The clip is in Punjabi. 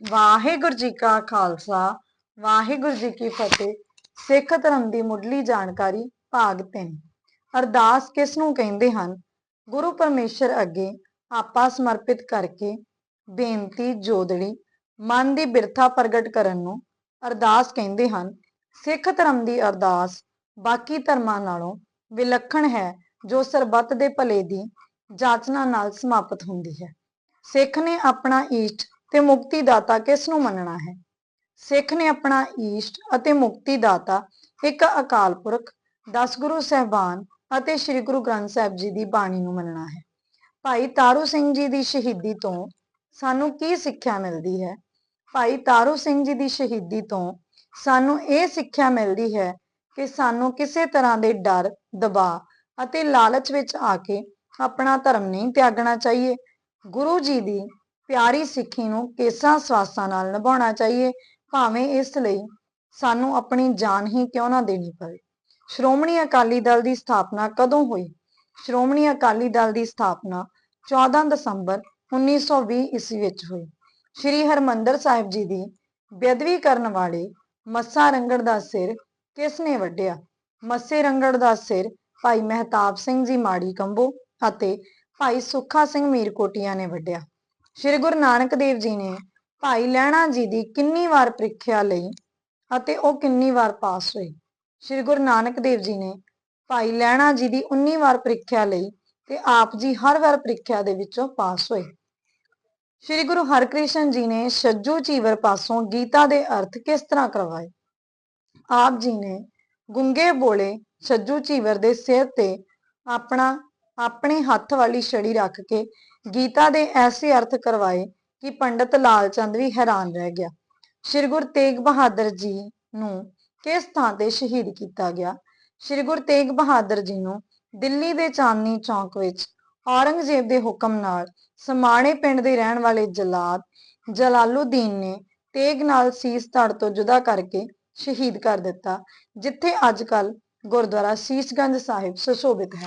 ਵਾਹਿਗੁਰੂ ਜੀ ਕਾ ਖਾਲਸਾ, ਵਾਹਿਗੁਰੂ ਜੀ ਕੀ ਫਤਿਹ। ਸਿੱਖ ਧਰਮ ਦੀ ਮੁੱਢਲੀ ਜਾਣਕਾਰੀ, ਭਾਗ 3 ਅਰਦਾਸ ਕਿਸ ਨੂੰ ਕਹਿੰਦੇ ਹਨ? ਗੁਰੂ ਪਰਮੇਸ਼ਰ ਅੱਗੇ ਆਪਾ ਸਮਰਪਿਤ ਕਰਕੇ ਬੇਨਤੀ, ਜੋਦੜੀ, ਮਨ ਦੀ ਬਿਰਥਾ ਪ੍ਰਗਟ ਕਰਨ ਨੂੰ ਅਰਦਾਸ ਕਹਿੰਦੇ ਹਨ। ਸਿੱਖ ਧਰਮ ਦੀ ਅਰਦਾਸ ਬਾਕੀ ਧਰਮਾਂ ਨਾਲੋਂ ਵਿਲੱਖਣ ਹੈ, ਜੋ ਸਰਬੱਤ ਦੇ ਭਲੇ ਦੀ ਜਾਚਨਾ ਨਾਲ ਸਮਾਪਤ ਹੁੰਦੀ ਹੈ। ਸਿੱਖ ਨੇ ਆਪਣਾ ਈਸ਼ਟ ਤੇ ਮੁਕਤੀ ਦਾਤਾ ਕਿਸ ਨੂੰ ਮੰਨਣਾ ਹੈ? ਸਿੱਖ ਨੇ ਆਪਣਾ ਈਸ਼ਟ ਅਤੇ ਮੁਕਤੀ ਦਾਤਾ ਇੱਕ ਅਕਾਲ ਪੁਰਖ, ਦਸ ਗੁਰੂ ਸਹਿਬਾਨ ਅਤੇ ਸ੍ਰੀ ਗੁਰੂ ਗ੍ਰੰਥ ਸਾਹਿਬ ਜੀ ਦੀ ਬਾਣੀ ਨੂੰ ਮੰਨਣਾ ਹੈ। ਭਾਈ ਤਾਰੂ ਸਿੰਘ ਜੀ ਦੀ ਸ਼ਹੀਦੀ ਤੋਂ ਸਾਨੂੰ ਕੀ ਸਿੱਖਿਆ ਮਿਲਦੀ ਹੈ? ਭਾਈ ਤਾਰੂ ਸਿੰਘ ਜੀ ਦੀ ਸ਼ਹੀਦੀ ਤੋਂ ਸਾਨੂੰ ਇਹ ਸਿੱਖਿਆ ਮਿਲਦੀ ਹੈ ਕਿ ਸਾਨੂੰ ਕਿਸੇ ਤਰ੍ਹਾਂ ਦੇ ਡਰ, ਦਬਾਅ ਅਤੇ ਲਾਲਚ ਵਿੱਚ ਆ ਕੇ ਆਪਣਾ ਧਰਮ ਨਹੀਂ ਤਿਆਗਣਾ ਚਾਹੀਏ। ਗੁਰੂ ਜੀ ਦੀ ਪਿਆਰੀ ਸਿੱਖੀ ਨੂੰ ਕੇਸਾਂ ਸਵਾਸਾਂ ਨਾਲ ਨਿਭਾਉਣਾ ਚਾਹੀਏ, ਭਾਵੇਂ ਇਸ ਲਈ ਸਾਨੂੰ ਆਪਣੀ ਜਾਨ ਹੀ ਕਿਉਂ ਨਾ ਦੇਣੀ ਪਵੇ। ਸ਼੍ਰੋਮਣੀ ਅਕਾਲੀ ਦਲ ਦੀ ਸਥਾਪਨਾ ਕਦੋਂ ਹੋਈ? ਸ਼੍ਰੋਮਣੀ ਅਕਾਲੀ ਦਲ ਦੀ ਸਥਾਪਨਾ 14 ਦਸੰਬਰ 1920 ਈਸਵੀ ਵਿੱਚ ਹੋਈ। ਸ਼੍ਰੀ ਹਰਮੰਦਰ ਸਾਹਿਬ ਜੀ ਦੀ ਬੇਅਦਬੀ ਕਰਨ ਵਾਲੇ ਮੱਸਾ ਰੰਗੜ ਦਾ ਸਿਰ ਕਿਸ ਨੇ ਵੱਢਿਆ? ਮੱਸੇ ਰੰਗੜ ਦਾ ਸਿਰ ਭਾਈ ਮਹਿਤਾਬ ਸਿੰਘ ਜੀ ਮਾੜੀ ਕੰਬੋ ਅਤੇ ਭਾਈ ਸੁੱਖਾ ਸਿੰਘ ਮੀਰਕੋਟੀਆ ਨੇ ਵੱਢਿਆ। ਸ਼੍ਰੀ ਗੁਰੂ ਨਾਨਕ ਦੇਵ ਜੀ ਨੇ ਭਾਈ ਲਹਿਣਾ ਜੀ ਦੀ ਕਿੰਨੀ ਵਾਰ ਪ੍ਰੀਖਿਆ ਲਈ ਅਤੇ ਉਹ ਕਿੰਨੀ ਵਾਰ ਪਾਸ ਹੋਏ। ਸ਼੍ਰੀ ਗੁਰੂ ਨਾਨਕ ਦੇਵ ਜੀ ਨੇ ਭਾਈ ਲਹਿਣਾ ਜੀ ਦੀ 19 ਵਾਰ ਪ੍ਰੀਖਿਆ ਲਈ ਤੇ ਆਪ ਜੀ ਹਰ ਵਾਰ ਪ੍ਰੀਖਿਆ ਦੇ ਵਿੱਚੋਂ ਪਾਸ ਹੋਏ। ਸ਼੍ਰੀ ਗੁਰੂ ਹਰਕ੍ਰਿਸ਼ਨ ਜੀ ਨੇ ਛੱਜੂ ਚੀਵਰ ਪਾਸੋਂ ਗੀਤਾ ਦੇ ਅਰਥ ਕਿਸ ਤਰ੍ਹਾਂ ਕਰਵਾਏ? ਆਪ ਜੀ ਨੇ ਗੁੰਗੇ ਬੋਲੇ ਛੱਜੂ ਚੀਵਰ ਦੇ ਸਿਰ ਤੇ ਆਪਣਾ ਆਪਣੇ ਹੱਥ ਵਾਲੀ ਛੜੀ ਰੱਖ ਕੇ ਗੀਤਾ ਦੇ ਐਸੇ ਅਰਥ ਕਰਵਾਏ ਕਿ ਪੰਡਤ ਲਾਲ ਚੰਦ ਵੀ ਹੈਰਾਨ ਰਹਿ ਗਿਆ। ਸ਼੍ਰੀ ਗੁਰੂ ਤੇਗ ਬਹਾਦਰ ਜੀ ਨੂੰ ਕਿਸ ਥਾਂ ਤੇ ਸ਼ਹੀਦ ਕੀਤਾ ਗਿਆ? ਸ਼੍ਰੀ ਗੁਰੂ ਤੇਗ ਬਹਾਦਰ ਜੀ ਨੂੰ ਦਿੱਲੀ ਦੇ ਚਾਂਦਨੀ ਚੌਕ ਵਿੱਚ ਔਰੰਗਜ਼ੇਬ ਦੇ ਹੁਕਮ ਨਾਲ ਸਮਾਣੇ ਪਿੰਡ ਦੇ ਰਹਿਣ ਵਾਲੇ ਜਲਾਦ ਜਲਾਲੁਦੀਨ ਨੇ ਤੇਗ ਨਾਲ ਸੀਸ ਧੜ ਤੋਂ ਜੁਦਾ ਕਰਕੇ ਸ਼ਹੀਦ ਕਰ ਦਿੱਤਾ, ਜਿੱਥੇ ਅੱਜ ਕੱਲ ਗੁਰਦੁਆਰਾ ਸੀਸਗੰਜ ਸਾਹਿਬ ਸੁਸ਼ੋਭਿਤ ਹੈ।